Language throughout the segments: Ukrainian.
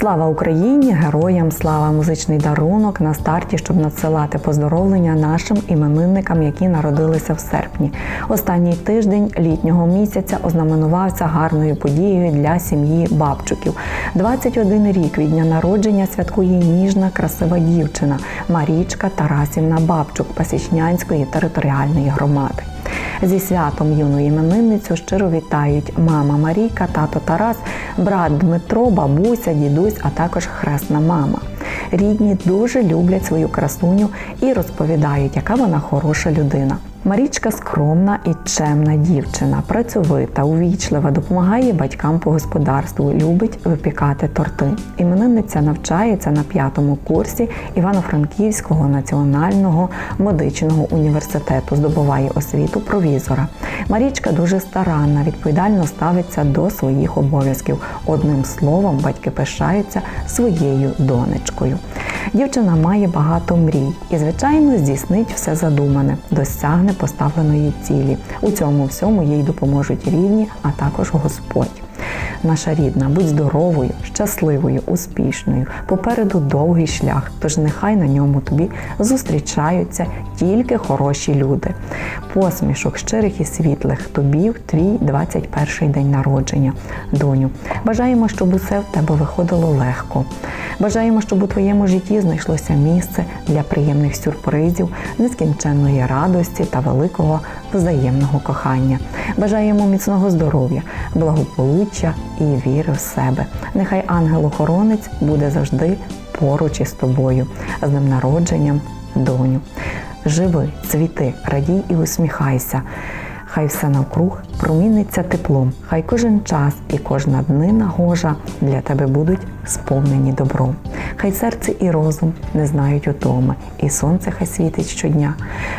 Слава Україні! Героям слава! Музичний дарунок на старті, щоб надсилати поздоровлення нашим іменинникам, які народилися в серпні. Останній тиждень літнього місяця ознаменувався гарною подією для сім'ї Бабчуків. 21 рік від дня народження святкує ніжна, красива дівчина Марічка Тарасівна Бабчук Пасічнянської територіальної громади. Зі святом юну іменинницю щиро вітають мама Марійка, тато Тарас, брат Дмитро, бабуся, дідусь, а також хресна мама. Рідні дуже люблять свою красуню і розповідають, яка вона хороша людина. Марічка скромна і чемна дівчина, працьовита, увічлива, допомагає батькам по господарству, любить випікати торти. Іменинниця навчається на п'ятому курсі Івано-Франківського національного медичного університету, здобуває освіту провізора. Марічка дуже старанна, відповідально ставиться до своїх обов'язків. Одним словом, батьки пишаються своєю донечкою. Дівчина має багато мрій і, звичайно, здійснить все задумане, досягне поставленої цілі. У цьому всьому їй допоможуть рідні, а також Господь. Наша рідна, будь здоровою, щасливою, успішною. Попереду довгий шлях, тож нехай на ньому тобі зустрічаються тільки хороші люди. Посмішок щирих і світлих тобі в твій 21-й день народження, доню. Бажаємо, щоб усе в тебе виходило легко. Бажаємо, щоб у твоєму житті знайшлося місце для приємних сюрпризів, нескінченної радості та великого взаємного кохання. Бажаємо міцного здоров'я, благополуччя і віри в себе. Нехай ангел-охоронець буде завжди поруч із тобою, з ним народженням, доню. Живи, цвіти, радій і усміхайся. Хай все навкруг проміниться теплом, хай кожен час і кожна днина гожа для тебе будуть сповнені добром. Хай серце і розум не знають утоми, і сонце хай світить щодня.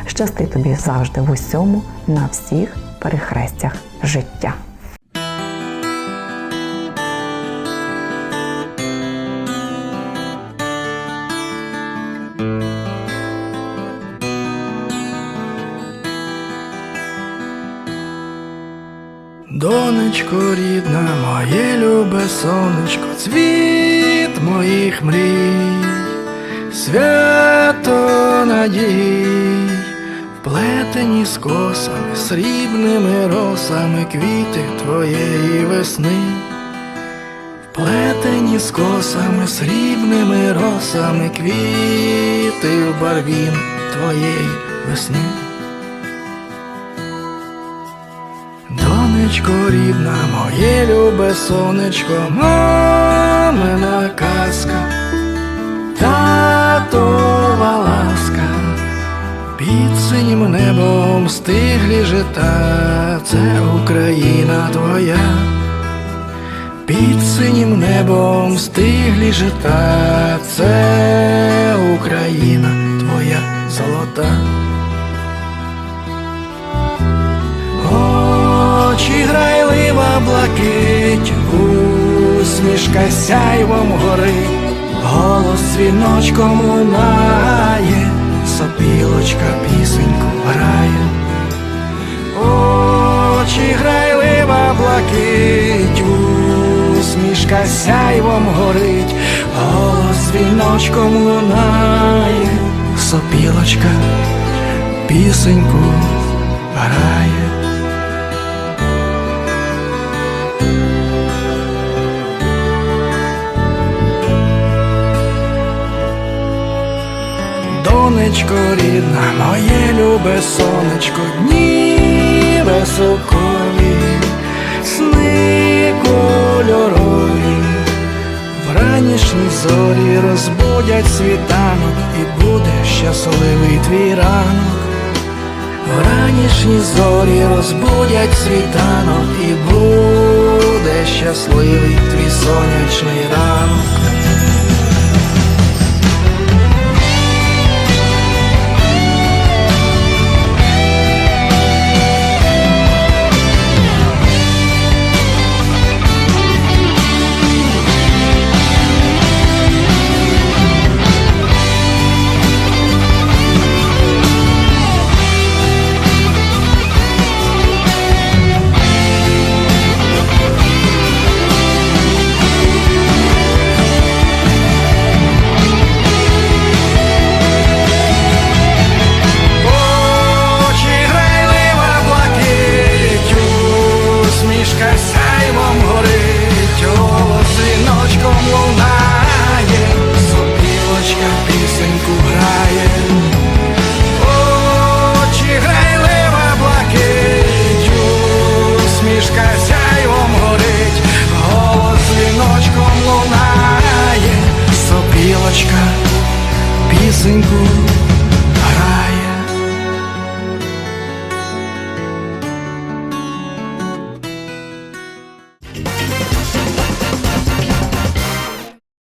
Щасти тобі завжди в усьому, на всіх перехрестях життя. Донечко рідна, моє любе сонечко, цвіт моїх мрій, свято надій, вплетені з косами, срібними росами квіти твоєї весни, вплетені з косами, срібними росами квіти в барвін твоєї весни. Донечко рідна, моє любе сонечко, мамина казка, татова ласка, під синім небом стиглі жита, це Україна твоя, під синім небом стиглі жита, це Україна твоя золота. Очі грайлива блакить, усмішка сяйвом горить, голос дзвіночком лунає, сопілочка пісеньку грає. Очі грайлива блакить, усмішка сяйвом горить, голос дзвіночком лунає, сопілочка пісеньку грає. Донечко рідна, моє любе сонечко, дні вранішні зорі розбудять світанок і буде щасливий твій ранок. ранішні зорі розбудять світанок і буде щасливий твій сонячний ранок. Пісеньку